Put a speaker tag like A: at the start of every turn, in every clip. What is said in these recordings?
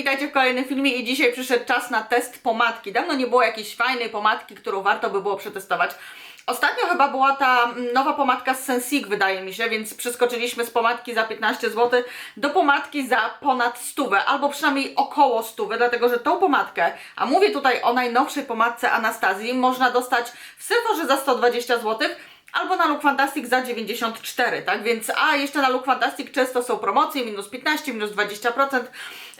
A: witajcie w kolejnym filmie i dzisiaj przyszedł czas na test pomadki. Dawno nie było jakiejś fajnej pomadki, którą warto by było przetestować. Ostatnio chyba była ta mm, nowa pomadka z Sensic, wydaje mi się, więc przeskoczyliśmy z pomadki za 15 zł do pomadki za ponad 100, albo przynajmniej około 100, dlatego że tą pomadkę, a mówię tutaj o najnowszej pomadce Anastazji, można dostać w Sephorze za 120 zł, albo na Look Fantastic za 94, tak? Więc, a jeszcze na Look Fantastic często są promocje, minus 15, minus 20%,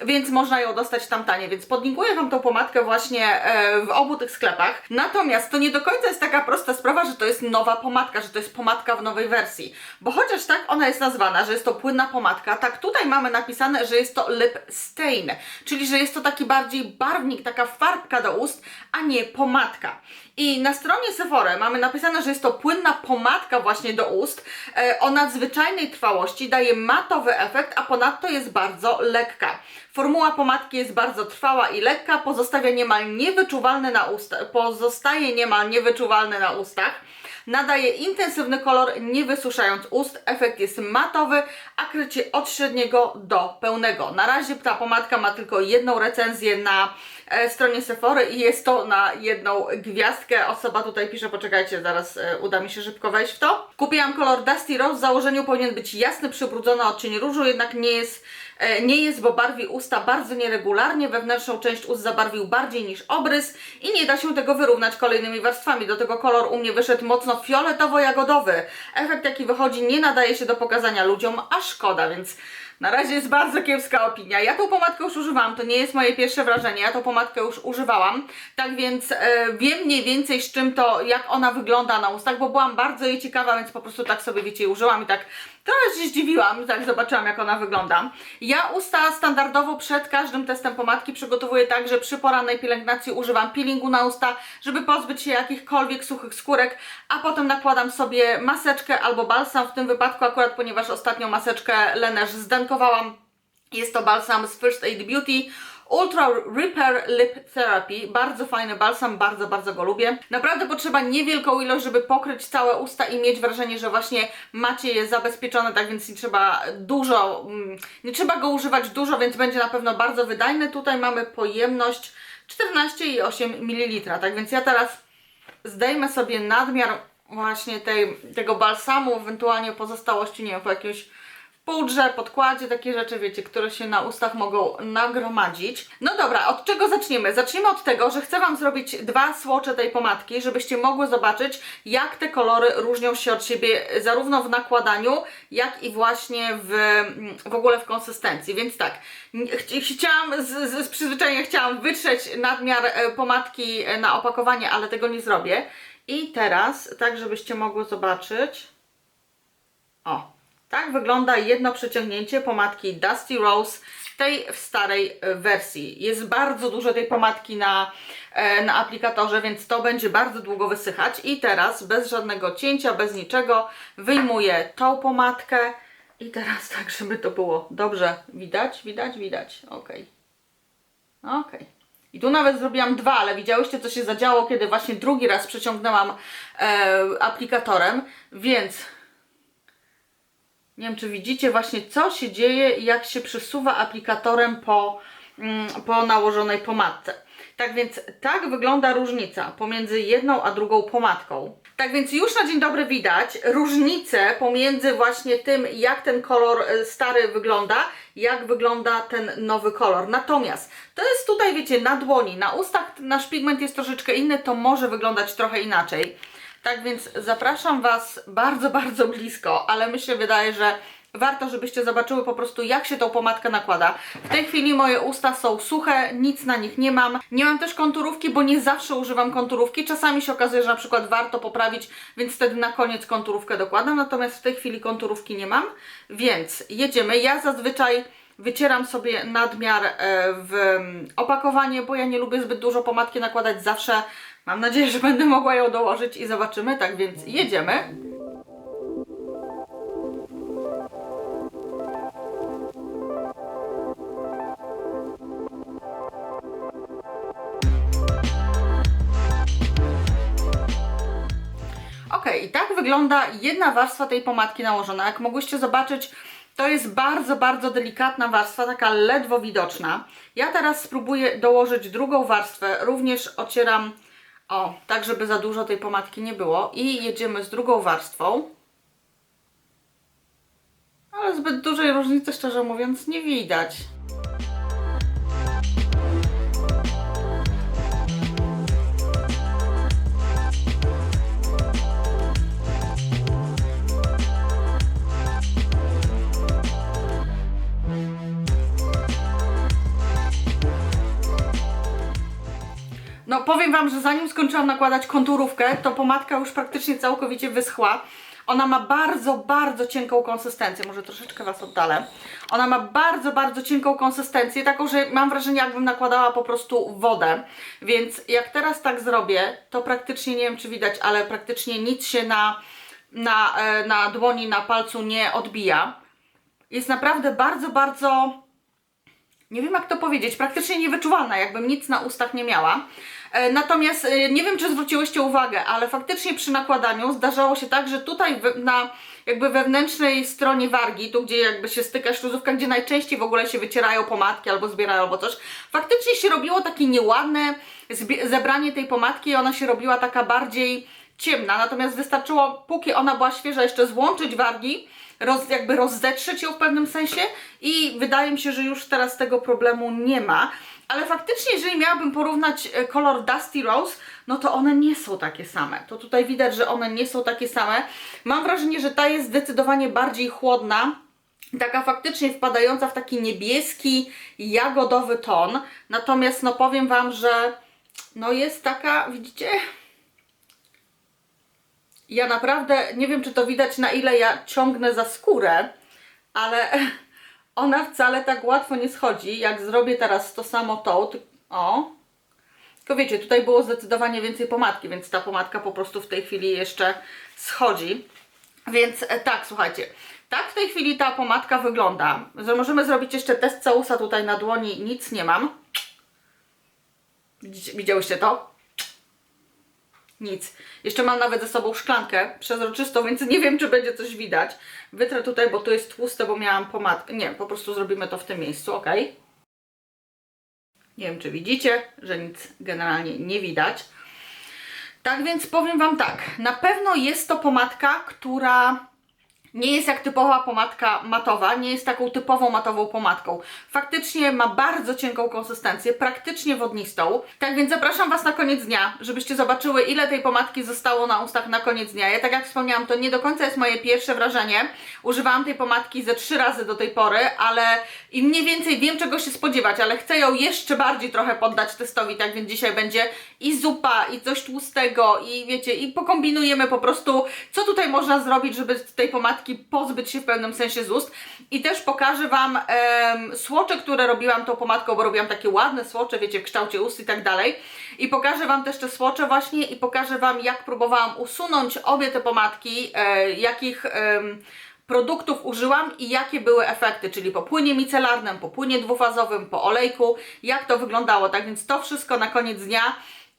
A: więc można ją dostać tam taniej, więc podlinkuję Wam tą pomadkę właśnie e, w obu tych sklepach. Natomiast to nie do końca jest taka prosta sprawa, że to jest nowa pomadka, że to jest pomadka w nowej wersji, bo chociaż tak ona jest nazwana, że jest to płynna pomadka, tak tutaj mamy napisane, że jest to lip stain, czyli że jest to taki bardziej barwnik, taka farbka do ust, a nie pomadka. I na stronie Sephora mamy napisane, że jest to płynna pomadka właśnie do ust e, o nadzwyczajnej trwałości, daje matowy efekt, a ponadto jest bardzo lekka. Formuła pomadki jest bardzo trwała i lekka, pozostawia niemal niewyczuwalne na usta, pozostaje niemal niewyczuwalne na ustach. Nadaje intensywny kolor, nie wysuszając ust. Efekt jest matowy, a krycie od średniego do pełnego. Na razie ta pomadka ma tylko jedną recenzję na e, stronie Sephory i jest to na jedną gwiazdkę. Osoba tutaj pisze, poczekajcie, zaraz e, uda mi się szybko wejść w to. Kupiłam kolor Dusty Rose, w założeniu powinien być jasny, przybrudzony odcień różu, jednak nie jest nie jest, bo barwi usta bardzo nieregularnie, wewnętrzną część ust zabarwił bardziej niż obrys i nie da się tego wyrównać kolejnymi warstwami. Do tego kolor u mnie wyszedł mocno fioletowo-jagodowy. Efekt jaki wychodzi nie nadaje się do pokazania ludziom, a szkoda, więc na razie jest bardzo kiepska opinia. Ja tą pomadkę już używałam, to nie jest moje pierwsze wrażenie, ja tą pomadkę już używałam, tak więc e, wiem mniej więcej z czym to, jak ona wygląda na ustach, bo byłam bardzo jej ciekawa, więc po prostu tak sobie, wiecie, użyłam i tak trochę się zdziwiłam, tak zobaczyłam jak ona wygląda. Ja usta standardowo przed każdym testem pomadki przygotowuję tak, że przy porannej pielęgnacji używam peelingu na usta, żeby pozbyć się jakichkolwiek suchych skórek, a potem nakładam sobie maseczkę albo balsam, w tym wypadku akurat, ponieważ ostatnią maseczkę Lenerz zdenkowałam, jest to balsam z First Aid Beauty Ultra Repair Lip Therapy. Bardzo fajny balsam, bardzo, bardzo go lubię. Naprawdę potrzeba niewielką ilość, żeby pokryć całe usta i mieć wrażenie, że właśnie macie je zabezpieczone, tak więc nie trzeba dużo, mm, nie trzeba go używać dużo, więc będzie na pewno bardzo wydajny. Tutaj mamy pojemność 14,8 ml, tak więc ja teraz zdejmę sobie nadmiar właśnie tej, tego balsamu, ewentualnie pozostałości, nie wiem, po jakimś pudrze, podkładzie, takie rzeczy, wiecie, które się na ustach mogą nagromadzić. No dobra, od czego zaczniemy? Zaczniemy od tego, że chcę Wam zrobić dwa słocze tej pomadki, żebyście mogły zobaczyć, jak te kolory różnią się od siebie zarówno w nakładaniu, jak i właśnie w, w ogóle w konsystencji. Więc tak, ch chciałam, z, z, z przyzwyczajenia chciałam wytrzeć nadmiar e, pomadki e, na opakowanie, ale tego nie zrobię. I teraz, tak żebyście mogły zobaczyć, o, tak wygląda jedno przeciągnięcie pomadki Dusty Rose tej w starej e, wersji. Jest bardzo dużo tej pomadki na, e, na aplikatorze, więc to będzie bardzo długo wysychać. I teraz bez żadnego cięcia, bez niczego wyjmuję tą pomadkę i teraz tak, żeby to było dobrze widać, widać, widać. Ok. Ok. I tu nawet zrobiłam dwa, ale widziałyście, co się zadziało, kiedy właśnie drugi raz przeciągnęłam e, aplikatorem, więc nie wiem, czy widzicie właśnie, co się dzieje, jak się przesuwa aplikatorem po, mm, po nałożonej pomadce. Tak więc tak wygląda różnica pomiędzy jedną a drugą pomadką. Tak więc już na dzień dobry widać różnicę pomiędzy właśnie tym, jak ten kolor e, stary wygląda, jak wygląda ten nowy kolor. Natomiast to jest tutaj, wiecie, na dłoni, na ustach nasz pigment jest troszeczkę inny, to może wyglądać trochę inaczej. Tak więc zapraszam Was bardzo, bardzo blisko, ale myślę, wydaje, że warto, żebyście zobaczyły po prostu jak się tą pomadkę nakłada. W tej chwili moje usta są suche, nic na nich nie mam. Nie mam też konturówki, bo nie zawsze używam konturówki. Czasami się okazuje, że na przykład warto poprawić, więc wtedy na koniec konturówkę dokładam. Natomiast w tej chwili konturówki nie mam, więc jedziemy. Ja zazwyczaj wycieram sobie nadmiar e, w opakowanie, bo ja nie lubię zbyt dużo pomadki nakładać zawsze Mam nadzieję, że będę mogła ją dołożyć i zobaczymy, tak więc jedziemy. Ok, i tak wygląda jedna warstwa tej pomadki nałożona. Jak mogłyście zobaczyć, To jest bardzo, bardzo delikatna warstwa, taka ledwo widoczna. Ja teraz spróbuję dołożyć drugą warstwę, również ocieram, o, tak żeby za dużo tej pomadki nie było i jedziemy z drugą warstwą. Ale zbyt dużej różnicy, szczerze mówiąc, nie widać. Powiem Wam, że zanim skończyłam nakładać konturówkę, to pomadka już praktycznie całkowicie wyschła. Ona ma bardzo, bardzo cienką konsystencję, może troszeczkę Was oddalę. Ona ma bardzo, bardzo cienką konsystencję, taką, że mam wrażenie jakbym nakładała po prostu wodę. Więc jak teraz tak zrobię, to praktycznie, nie wiem czy widać, ale praktycznie nic się na, na, e, na dłoni, na palcu nie odbija. Jest naprawdę bardzo, bardzo nie wiem jak to powiedzieć, praktycznie niewyczuwalna, jakbym nic na ustach nie miała. E, Natomiast e, nie wiem, czy zwróciłyście uwagę, ale faktycznie przy nakładaniu zdarzało się tak, że tutaj na jakby wewnętrznej stronie wargi, tu gdzie jakby się styka śluzówka, gdzie najczęściej w ogóle się wycierają pomadki albo zbierają albo coś, faktycznie się robiło takie nieładne zebranie tej pomadki i ona się robiła taka bardziej ciemna, natomiast wystarczyło, póki ona była świeża, jeszcze złączyć wargi, roz, jakby rozzetrzeć ją w pewnym sensie i wydaje mi się, że już teraz tego problemu nie ma. Ale faktycznie, jeżeli miałabym porównać e, kolor Dusty Rose, no to one nie są takie same. To tutaj widać, że one nie są takie same. Mam wrażenie, że ta jest zdecydowanie bardziej chłodna, taka faktycznie wpadająca w taki niebieski, jagodowy ton. Natomiast no powiem Wam, że no jest taka, widzicie, ja naprawdę nie wiem, czy to widać, na ile ja ciągnę za skórę, ale ona wcale tak łatwo nie schodzi. Jak zrobię teraz to samo ty- o. Tylko wiecie, tutaj było zdecydowanie więcej pomadki, więc ta pomadka po prostu w tej chwili jeszcze schodzi. Więc e, tak, słuchajcie, tak w tej chwili ta pomadka wygląda. Że Możemy zrobić jeszcze test całusa tutaj na dłoni, nic nie mam. Widziałyście to? Nic. Jeszcze mam nawet ze sobą szklankę przezroczystą, więc nie wiem, czy będzie coś widać. Wytrę tutaj, bo tu jest tłuste, bo miałam pomadkę. Nie, po prostu zrobimy to w tym miejscu, ok? Nie wiem, czy widzicie, że nic generalnie nie widać. Tak więc powiem Wam tak, na pewno jest to pomadka, która nie jest jak typowa pomadka matowa, nie jest taką typową matową pomadką. Faktycznie ma bardzo cienką konsystencję, praktycznie wodnistą. Tak więc zapraszam Was na koniec dnia, żebyście zobaczyły, ile tej pomadki zostało na ustach na koniec dnia. Ja tak jak wspomniałam, to nie do końca jest moje pierwsze wrażenie. Używałam tej pomadki ze trzy razy do tej pory, ale i mniej więcej wiem, czego się spodziewać, ale chcę ją jeszcze bardziej trochę poddać testowi, tak więc dzisiaj będzie i zupa, i coś tłustego, i wiecie, i pokombinujemy po prostu, co tutaj można zrobić, żeby z tej pomadki pozbyć się w pewnym sensie z ust. I też pokażę Wam em, słocze, które robiłam tą pomadką, bo robiłam takie ładne słocze, wiecie, w kształcie ust i tak dalej. I pokażę Wam też te słocze właśnie i pokażę Wam, jak próbowałam usunąć obie te pomadki, e, jakich... em, produktów użyłam i jakie były efekty, czyli po płynie micelarnym, po płynie dwufazowym, po olejku, jak to wyglądało. Tak więc to wszystko na koniec dnia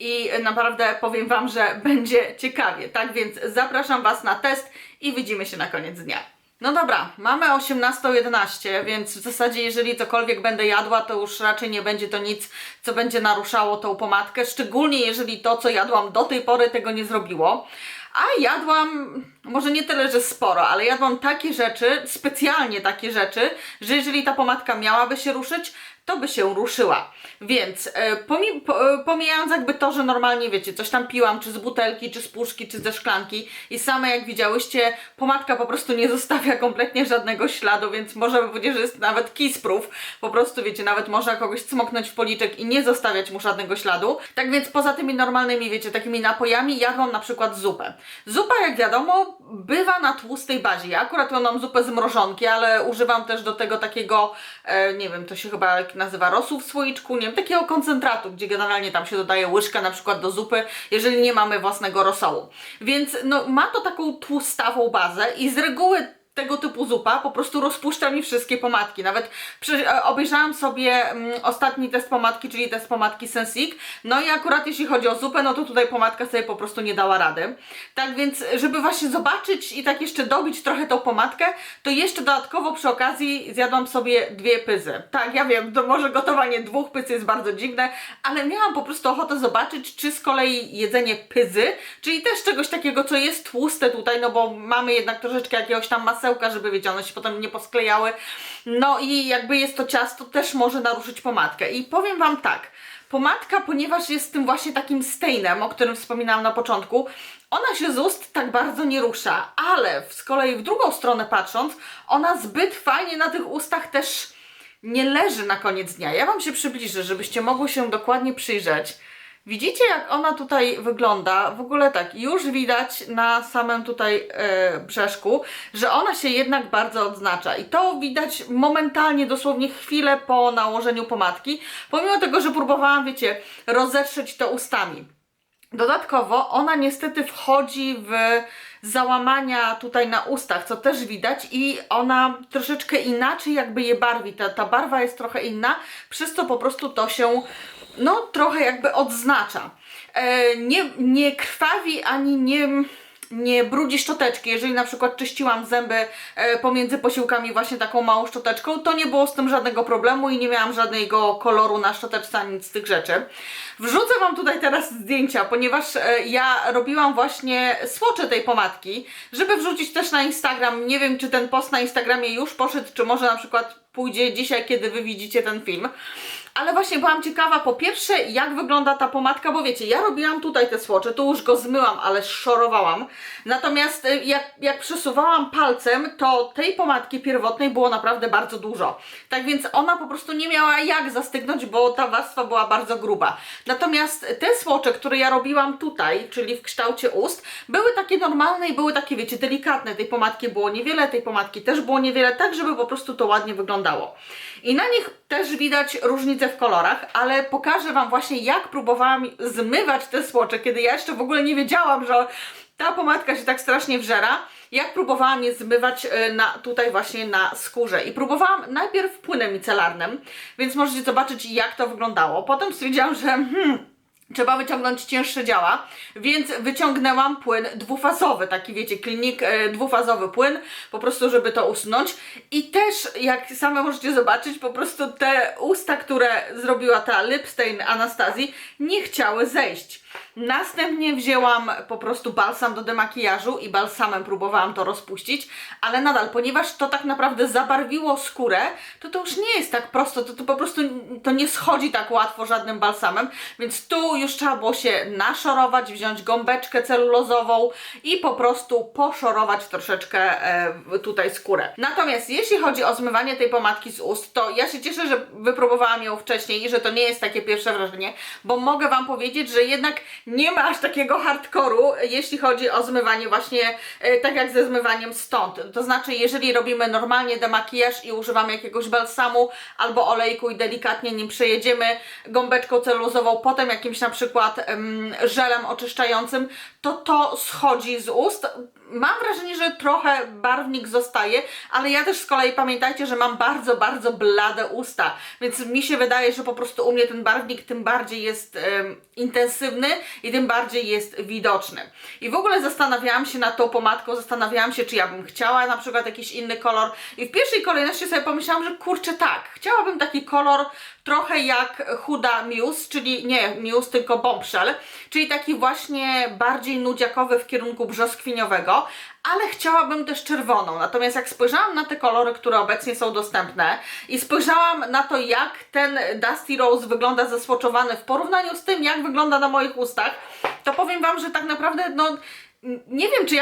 A: i naprawdę powiem Wam, że będzie ciekawie. Tak więc zapraszam Was na test i widzimy się na koniec dnia. No dobra, mamy 18.11, więc w zasadzie jeżeli cokolwiek będę jadła, to już raczej nie będzie to nic, co będzie naruszało tą pomadkę, szczególnie jeżeli to, co jadłam do tej pory, tego nie zrobiło. A jadłam, może nie tyle, że sporo, ale jadłam takie rzeczy, specjalnie takie rzeczy, że jeżeli ta pomadka miałaby się ruszyć, to by się ruszyła. Więc e, pomi po, e, pomijając jakby to, że normalnie wiecie, coś tam piłam, czy z butelki, czy z puszki, czy ze szklanki i same jak widziałyście, pomadka po prostu nie zostawia kompletnie żadnego śladu, więc można by powiedzieć, że jest nawet kiss-proof. Po prostu wiecie, nawet można kogoś cmoknąć w policzek i nie zostawiać mu żadnego śladu. Tak więc poza tymi normalnymi, wiecie, takimi napojami jadłam na przykład zupę. Zupa, jak wiadomo, bywa na tłustej bazie. Ja akurat mam zupę z mrożonki, ale używam też do tego takiego, e, nie wiem, to się chyba nazywa rosół w słoiczku, nie wiem, takiego koncentratu, gdzie generalnie tam się dodaje łyżkę na przykład do zupy, jeżeli nie mamy własnego rosołu. Więc no, ma to taką tłustawą bazę i z reguły tego typu zupa po prostu rozpuszcza mi wszystkie pomadki. Nawet przy, e, obejrzałam sobie mm, ostatni test pomadki, czyli test pomadki Sensic. No i akurat jeśli chodzi o zupę, no to tutaj pomadka sobie po prostu nie dała rady. Tak więc, żeby właśnie zobaczyć i tak jeszcze dobić trochę tą pomadkę, to jeszcze dodatkowo przy okazji zjadłam sobie dwie pyzy. Tak, ja wiem, to może gotowanie dwóch pyz jest bardzo dziwne, ale miałam po prostu ochotę zobaczyć, czy z kolei jedzenie pyzy, czyli też czegoś takiego, co jest tłuste tutaj, no bo mamy jednak troszeczkę jakiegoś tam masełka, żeby wiecie, one się potem nie posklejały. No i jakby jest to ciasto, też może naruszyć pomadkę. I powiem Wam tak, pomadka, ponieważ jest tym właśnie takim steinem, o którym wspominałam na początku, ona się z ust tak bardzo nie rusza, ale z kolei w drugą stronę patrząc, ona zbyt fajnie na tych ustach też nie leży na koniec dnia. Ja Wam się przybliżę, żebyście mogły się dokładnie przyjrzeć. Widzicie, jak ona tutaj wygląda? W ogóle tak, już widać na samym tutaj e, brzeszku, że ona się jednak bardzo odznacza. I to widać momentalnie, dosłownie chwilę po nałożeniu pomadki, pomimo tego, że próbowałam, wiecie, rozetrzeć to ustami. Dodatkowo ona niestety wchodzi w załamania tutaj na ustach, co też widać i ona troszeczkę inaczej jakby je barwi, ta, ta barwa jest trochę inna, przez co po prostu to się no trochę jakby odznacza. E, nie, nie krwawi ani nie nie brudzi szczoteczki. Jeżeli na przykład czyściłam zęby e, pomiędzy posiłkami właśnie taką małą szczoteczką, to nie było z tym żadnego problemu i nie miałam żadnego koloru na szczoteczce, ani nic z tych rzeczy. Wrzucę Wam tutaj teraz zdjęcia, ponieważ e, ja robiłam właśnie słocze tej pomadki, żeby wrzucić też na Instagram. Nie wiem, czy ten post na Instagramie już poszedł, czy może na przykład pójdzie dzisiaj, kiedy Wy widzicie ten film. Ale właśnie byłam ciekawa, po pierwsze, jak wygląda ta pomadka, bo wiecie, ja robiłam tutaj te słocze, tu już go zmyłam, ale szorowałam. Natomiast y, jak, jak przesuwałam palcem, to tej pomadki pierwotnej było naprawdę bardzo dużo. Tak więc ona po prostu nie miała jak zastygnąć, bo ta warstwa była bardzo gruba. Natomiast te słocze, które ja robiłam tutaj, czyli w kształcie ust, były takie normalne i były takie, wiecie, delikatne. Tej pomadki było niewiele, tej pomadki też było niewiele, tak żeby po prostu to ładnie wyglądało. I na nich też widać różnice w kolorach, ale pokażę Wam właśnie jak próbowałam zmywać te słocze, kiedy ja jeszcze w ogóle nie wiedziałam, że ta pomadka się tak strasznie wżera, jak próbowałam je zmywać e, na, tutaj właśnie na skórze. I próbowałam najpierw płynem micelarnym, więc możecie zobaczyć jak to wyglądało. Potem stwierdziłam, że hmm, Trzeba wyciągnąć cięższe działa, więc wyciągnęłam płyn dwufazowy, taki wiecie, klinik e, dwufazowy płyn, po prostu żeby to usunąć. I też, jak same możecie zobaczyć, po prostu te usta, które zrobiła ta lipstain Anastazji, nie chciały zejść. Następnie wzięłam po prostu balsam do demakijażu i balsamem próbowałam to rozpuścić, ale nadal, ponieważ to tak naprawdę zabarwiło skórę, to to już nie jest tak prosto, to, to po prostu to nie schodzi tak łatwo żadnym balsamem, więc tu już trzeba było się naszorować, wziąć gąbeczkę celulozową i po prostu poszorować troszeczkę e, tutaj skórę. Natomiast jeśli chodzi o zmywanie tej pomadki z ust, to ja się cieszę, że wypróbowałam ją wcześniej i że to nie jest takie pierwsze wrażenie, bo mogę Wam powiedzieć, że jednak nie ma aż takiego hardkoru, jeśli chodzi o zmywanie właśnie e, tak jak ze zmywaniem stąd. To znaczy, jeżeli robimy normalnie demakijaż i używamy jakiegoś balsamu albo olejku i delikatnie nim przejedziemy gąbeczką celulozową, potem jakimś na przykład żelem oczyszczającym, to to schodzi z ust. Mam wrażenie, że trochę barwnik zostaje, ale ja też z kolei pamiętajcie, że mam bardzo, bardzo blade usta, więc mi się wydaje, że po prostu u mnie ten barwnik tym bardziej jest um, intensywny i tym bardziej jest widoczny. I w ogóle zastanawiałam się nad tą pomadką, zastanawiałam się, czy ja bym chciała na przykład jakiś inny kolor i w pierwszej kolejności sobie pomyślałam, że kurczę tak, chciałabym taki kolor trochę jak Huda Muse, czyli nie Muse, tylko Bombshell, czyli taki właśnie bardziej nudziakowy w kierunku brzoskwiniowego, ale chciałabym też czerwoną. Natomiast jak spojrzałam na te kolory, które obecnie są dostępne i spojrzałam na to, jak ten Dusty Rose wygląda zasłoczowany w porównaniu z tym, jak wygląda na moich ustach, to powiem Wam, że tak naprawdę no nie wiem, czy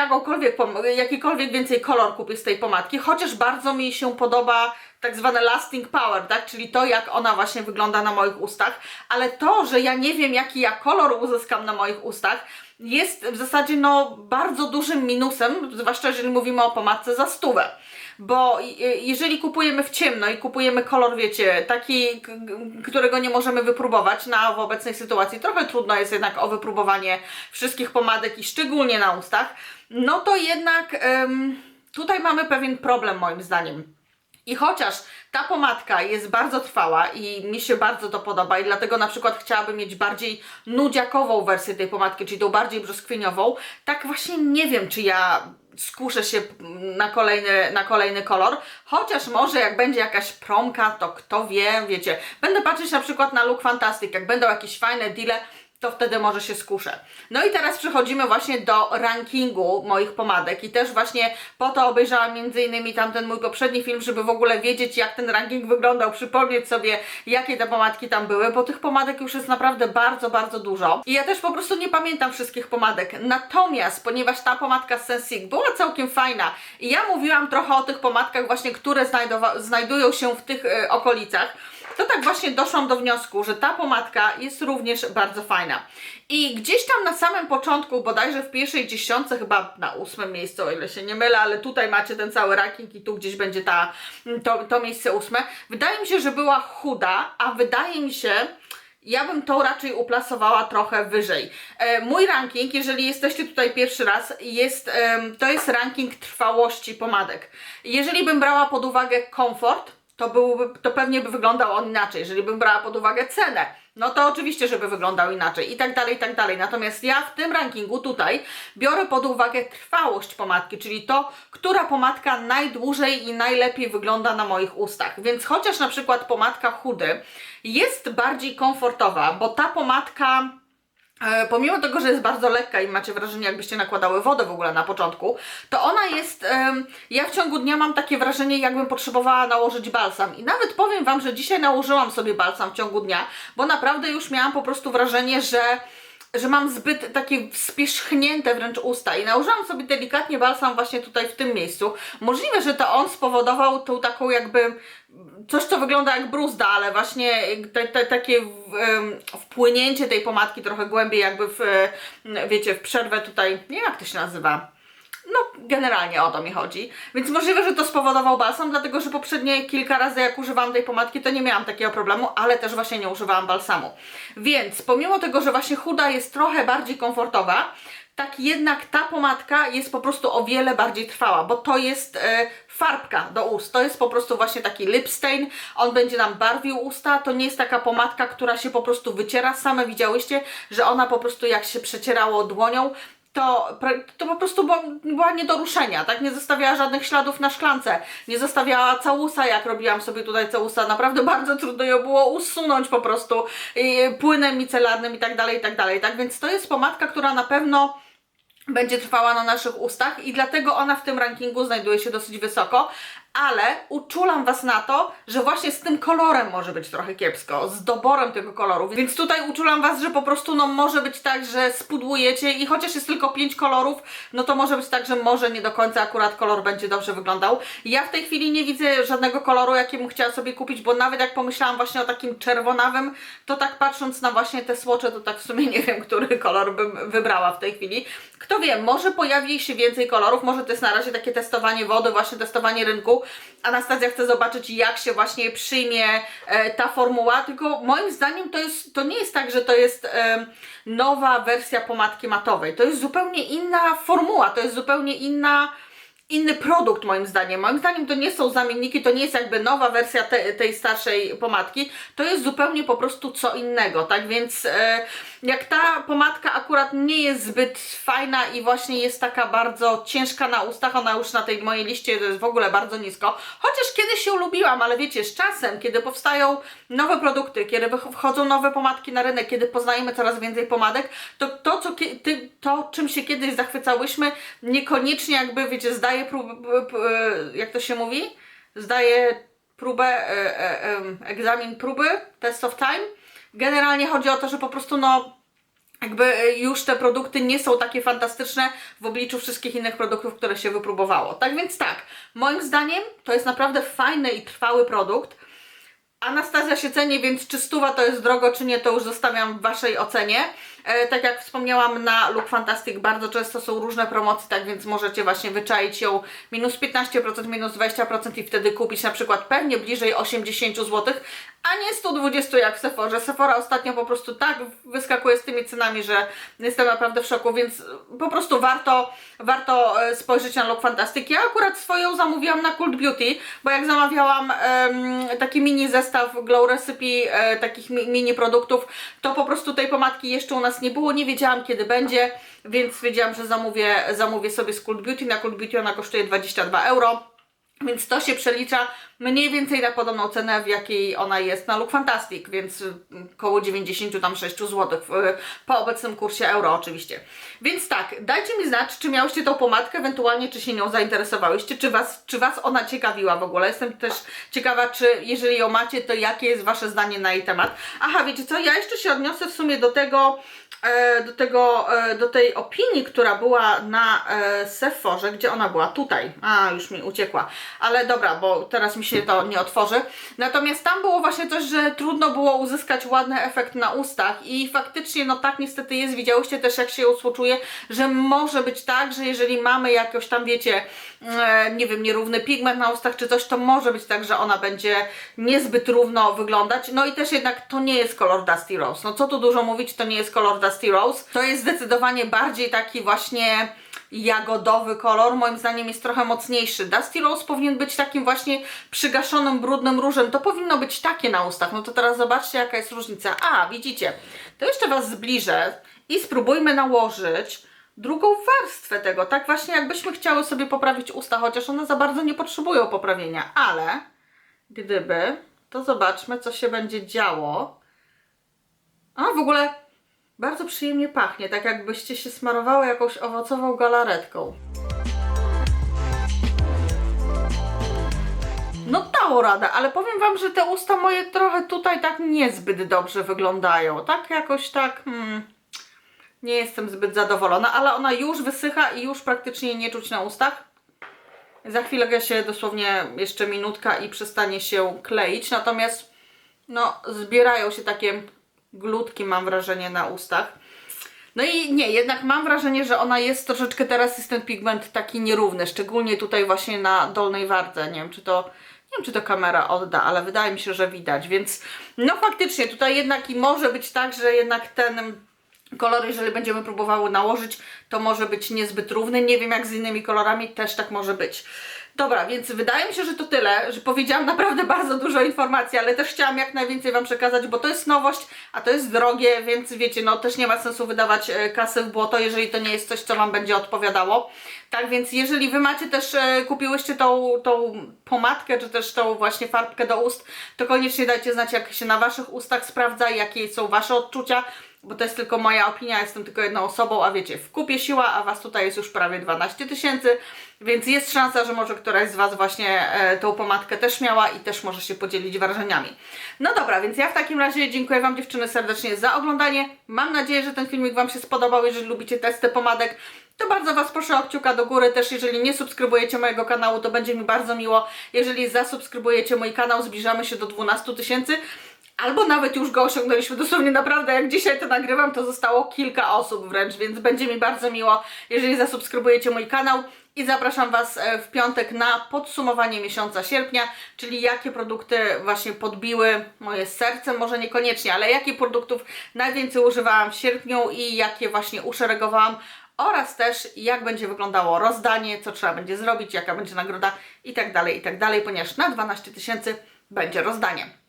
A: jakikolwiek więcej kolor kupię z tej pomadki, chociaż bardzo mi się podoba tak zwane lasting power, tak? Czyli to, jak ona właśnie wygląda na moich ustach, ale to, że ja nie wiem, jaki ja kolor uzyskam na moich ustach, jest w zasadzie no bardzo dużym minusem, zwłaszcza jeżeli mówimy o pomadce za stówę. Bo jeżeli kupujemy w ciemno i kupujemy kolor, wiecie, taki, którego nie możemy wypróbować na w obecnej sytuacji, trochę trudno jest jednak o wypróbowanie wszystkich pomadek i szczególnie na ustach, no to jednak... Ym, tutaj mamy pewien problem moim zdaniem. I chociaż ta pomadka jest bardzo trwała i mi się bardzo to podoba i dlatego na przykład chciałabym mieć bardziej nudziakową wersję tej pomadki, czyli tą bardziej brzoskwiniową, tak właśnie nie wiem, czy ja skuszę się na kolejny, na kolejny kolor, chociaż może jak będzie jakaś promka, to kto wie, wiecie, będę patrzeć na przykład na Look Fantastic, jak będą jakieś fajne deale, to wtedy może się skuszę. No i teraz przechodzimy właśnie do rankingu moich pomadek i też właśnie po to obejrzałam między innymi tamten mój poprzedni film, żeby w ogóle wiedzieć jak ten ranking wyglądał, przypomnieć sobie jakie te pomadki tam były, bo tych pomadek już jest naprawdę bardzo, bardzo dużo. I ja też po prostu nie pamiętam wszystkich pomadek. Natomiast, ponieważ ta pomadka z Sensic była całkiem fajna i ja mówiłam trochę o tych pomadkach właśnie, które znajdują się w tych e, okolicach, to tak właśnie doszłam do wniosku, że ta pomadka jest również bardzo fajna. I gdzieś tam na samym początku, bodajże w pierwszej dziesiątce, chyba na ósmym miejscu, o ile się nie mylę, ale tutaj macie ten cały ranking i tu gdzieś będzie ta, to, to miejsce ósme. Wydaje mi się, że była chuda, a wydaje mi się, ja bym to raczej uplasowała trochę wyżej. E, mój ranking, jeżeli jesteście tutaj pierwszy raz, jest, em, to jest ranking trwałości pomadek. Jeżeli bym brała pod uwagę komfort, to, byłby, to pewnie by wyglądał on inaczej. Jeżeli bym brała pod uwagę cenę, no to oczywiście, żeby wyglądał inaczej i tak dalej, i tak dalej. Natomiast ja w tym rankingu tutaj biorę pod uwagę trwałość pomadki, czyli to, która pomadka najdłużej i najlepiej wygląda na moich ustach. Więc chociaż na przykład pomadka chudy jest bardziej komfortowa, bo ta pomadka Pomimo tego, że jest bardzo lekka i macie wrażenie, jakbyście nakładały wodę w ogóle na początku, to ona jest. ja w ciągu dnia mam takie wrażenie, jakbym potrzebowała nałożyć balsam. I nawet powiem Wam, że dzisiaj nałożyłam sobie balsam w ciągu dnia, bo naprawdę już miałam po prostu wrażenie, że że mam zbyt takie spierzchnięte wręcz usta i nałożyłam sobie delikatnie balsam właśnie tutaj w tym miejscu. Możliwe, że to on spowodował tą taką jakby coś, co wygląda jak bruzda, ale właśnie te, te, takie wpłynięcie tej pomadki trochę głębiej jakby w, wiecie, w przerwę tutaj, nie wiem jak to się nazywa, no, generalnie o to mi chodzi. Więc możliwe, że to spowodował balsam, dlatego że poprzednie kilka razy jak używałam tej pomadki, to nie miałam takiego problemu, ale też właśnie nie używałam balsamu. Więc pomimo tego, że właśnie chuda jest trochę bardziej komfortowa, tak jednak ta pomadka jest po prostu o wiele bardziej trwała, bo to jest e, farbka do ust. To jest po prostu właśnie taki lip stain. On będzie nam barwił usta. To nie jest taka pomadka, która się po prostu wyciera. Same widziałyście, że ona po prostu jak się przecierało dłonią, to, to po prostu była, była nie do ruszenia, tak? Nie zostawiała żadnych śladów na szklance, nie zostawiała całusa, jak robiłam sobie tutaj całusa. Naprawdę bardzo trudno ją było usunąć po prostu płynem micelarnym i tak dalej, i tak dalej, tak? Więc to jest pomadka, która na pewno będzie trwała na naszych ustach i dlatego ona w tym rankingu znajduje się dosyć wysoko, ale uczulam Was na to, że właśnie z tym kolorem może być trochę kiepsko, z doborem tego koloru, więc tutaj uczulam Was, że po prostu no może być tak, że spudłujecie i chociaż jest tylko 5 kolorów, no to może być tak, że może nie do końca akurat kolor będzie dobrze wyglądał. Ja w tej chwili nie widzę żadnego koloru, jaki bym chciała sobie kupić, bo nawet jak pomyślałam właśnie o takim czerwonawym, to tak patrząc na właśnie te słocze, to tak w sumie nie wiem, który kolor bym wybrała w tej chwili. Kto wie, może pojawi się więcej kolorów, może to jest na razie takie testowanie wody, właśnie testowanie rynku. Anastazja chce zobaczyć, jak się właśnie przyjmie e, ta formuła, tylko moim zdaniem to, jest, to nie jest tak, że to jest nowa wersja pomadki matowej. To jest zupełnie inna formuła, to jest zupełnie inna inny produkt moim zdaniem. Moim zdaniem to nie są zamienniki, to nie jest jakby nowa wersja te, tej starszej pomadki, to jest zupełnie po prostu co innego, tak więc e, jak ta pomadka akurat nie jest zbyt fajna i właśnie jest taka bardzo ciężka na ustach, ona już na tej mojej liście jest w ogóle bardzo nisko, chociaż kiedyś się lubiłam, ale wiecie, z czasem, kiedy powstają nowe produkty, kiedy wchodzą nowe pomadki na rynek, kiedy poznajemy coraz więcej pomadek, to to, co to czym się kiedyś zachwycałyśmy, niekoniecznie jakby, wiecie, zdaje próbę, jak to się mówi? Zdaje próbę, e, e, egzamin próby, test of time. Generalnie chodzi o to, że po prostu no jakby e, już te produkty nie są takie fantastyczne w obliczu wszystkich innych produktów, które się wypróbowało. Tak więc tak, moim zdaniem to jest naprawdę fajny i trwały produkt. Anastazja się ceni, więc czy stuwa to jest drogo, czy nie, to już zostawiam w Waszej ocenie. E, tak jak wspomniałam, na Look Fantastic bardzo często są różne promocje, tak więc możecie właśnie wyczaić ją minus 15%, minus 20% i wtedy kupić na przykład pewnie bliżej 80 zł, a nie 120 jak w Sephora. Sephora ostatnio po prostu tak wyskakuje z tymi cenami, że jestem naprawdę w szoku, więc po prostu warto, warto e, spojrzeć na Look Fantastic. Ja akurat swoją zamówiłam na Cult Beauty, bo jak zamawiałam em, taki mini zestaw Glow Recipe, e, takich mi, mini produktów, to po prostu tej pomadki jeszcze u nas nie było, nie wiedziałam kiedy będzie, więc wiedziałam, że zamówię, zamówię sobie z Cult Beauty. Na Cult Beauty ona kosztuje 22 euro. Więc to się przelicza mniej więcej na podobną cenę, w jakiej ona jest na Look Fantastic, więc y, koło 96 zł po obecnym kursie euro oczywiście. Więc tak, dajcie mi znać, czy miałyście tą pomadkę, ewentualnie czy się nią zainteresowałyście, czy was, czy was ona ciekawiła w ogóle. Jestem też ciekawa, czy jeżeli ją macie, to jakie jest wasze zdanie na jej temat. Aha, wiecie co, ja jeszcze się odniosę w sumie do tego, do tego, e, do tej opinii, która była na e, Sephorze, gdzie ona była? Tutaj. A, już mi uciekła. Ale dobra, bo teraz mi się to nie otworzy. Natomiast tam było właśnie coś, że trudno było uzyskać ładny efekt na ustach i faktycznie, no tak niestety jest. Widziałyście też, jak się ją że może być tak, że jeżeli mamy jakoś tam, wiecie, e, nie wiem, nierówny pigment na ustach czy coś, to może być tak, że ona będzie niezbyt równo wyglądać. No i też jednak to nie jest kolor Dusty Rose. No co tu dużo mówić, to nie jest kolor Dusty Rose. To jest zdecydowanie bardziej taki właśnie jagodowy kolor, moim zdaniem jest trochę mocniejszy. Dusty Rose powinien być takim właśnie przygaszonym, brudnym różem. To powinno być takie na ustach. No to teraz zobaczcie, jaka jest różnica. A, widzicie, to jeszcze Was zbliżę i spróbujmy nałożyć drugą warstwę tego. Tak właśnie jakbyśmy chciały sobie poprawić usta, chociaż one za bardzo nie potrzebują poprawienia. Ale gdyby, to zobaczmy, co się będzie działo. A, w ogóle bardzo przyjemnie pachnie, tak jakbyście się smarowały jakąś owocową galaretką. No dało radę, ale powiem Wam, że te usta moje trochę tutaj tak niezbyt dobrze wyglądają. Tak jakoś tak... Hmm, nie jestem zbyt zadowolona, ale ona już wysycha i już praktycznie nie czuć na ustach. Za chwilę się dosłownie jeszcze minutka i przestanie się kleić, natomiast no zbierają się takie glutki mam wrażenie na ustach. No i nie, jednak mam wrażenie, że ona jest troszeczkę, teraz jest ten pigment taki nierówny, szczególnie tutaj właśnie na dolnej wardze, nie wiem czy to, nie wiem czy to kamera odda, ale wydaje mi się, że widać, więc no faktycznie tutaj jednak i może być tak, że jednak ten kolor, jeżeli będziemy próbowały nałożyć, to może być niezbyt równy, nie wiem jak z innymi kolorami, też tak może być. Dobra, więc wydaje mi się, że to tyle, że powiedziałam naprawdę bardzo dużo informacji, ale też chciałam jak najwięcej Wam przekazać, bo to jest nowość, a to jest drogie, więc wiecie, no też nie ma sensu wydawać e, kasy w błoto, jeżeli to nie jest coś, co Wam będzie odpowiadało. Tak więc jeżeli Wy macie też, e, kupiłyście tą, tą pomadkę, czy też tą właśnie farbkę do ust, to koniecznie dajcie znać, jak się na Waszych ustach sprawdza, jakie są Wasze odczucia, bo to jest tylko moja opinia, jestem tylko jedną osobą, a wiecie, w kupie siła, a Was tutaj jest już prawie 12 tysięcy, więc jest szansa, że może któraś z Was właśnie e, tą pomadkę też miała i też może się podzielić wrażeniami. No dobra, więc ja w takim razie dziękuję Wam dziewczyny serdecznie za oglądanie. Mam nadzieję, że ten filmik Wam się spodobał. Jeżeli lubicie testy pomadek, to bardzo Was proszę o kciuka do góry. Też jeżeli nie subskrybujecie mojego kanału, to będzie mi bardzo miło. Jeżeli zasubskrybujecie mój kanał, zbliżamy się do 12 tysięcy albo nawet już go osiągnęliśmy dosłownie naprawdę, jak dzisiaj to nagrywam, to zostało kilka osób wręcz, więc będzie mi bardzo miło, jeżeli zasubskrybujecie mój kanał. I zapraszam Was e, w piątek na podsumowanie miesiąca sierpnia, czyli jakie produkty właśnie podbiły moje serce, może niekoniecznie, ale jakie produktów najwięcej używałam w sierpniu i jakie właśnie uszeregowałam. Oraz też jak będzie wyglądało rozdanie, co trzeba będzie zrobić, jaka będzie nagroda i tak dalej, i tak dalej, ponieważ na 12 tysięcy będzie rozdanie.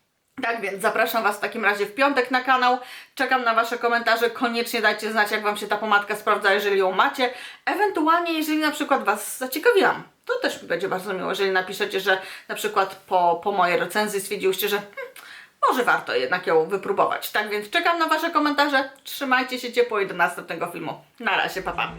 A: Tak więc zapraszam Was w takim razie w piątek na kanał. Czekam na Wasze komentarze. Koniecznie dajcie znać, jak Wam się ta pomadka sprawdza, jeżeli ją macie. Ewentualnie, jeżeli na przykład Was zaciekawiłam. To też mi będzie bardzo miło, jeżeli napiszecie, że na przykład po, po mojej recenzji stwierdziłyście, że hmm, może warto jednak ją wypróbować. Tak więc czekam na Wasze komentarze. Trzymajcie się ciepło i do następnego filmu. Na razie, pa pa.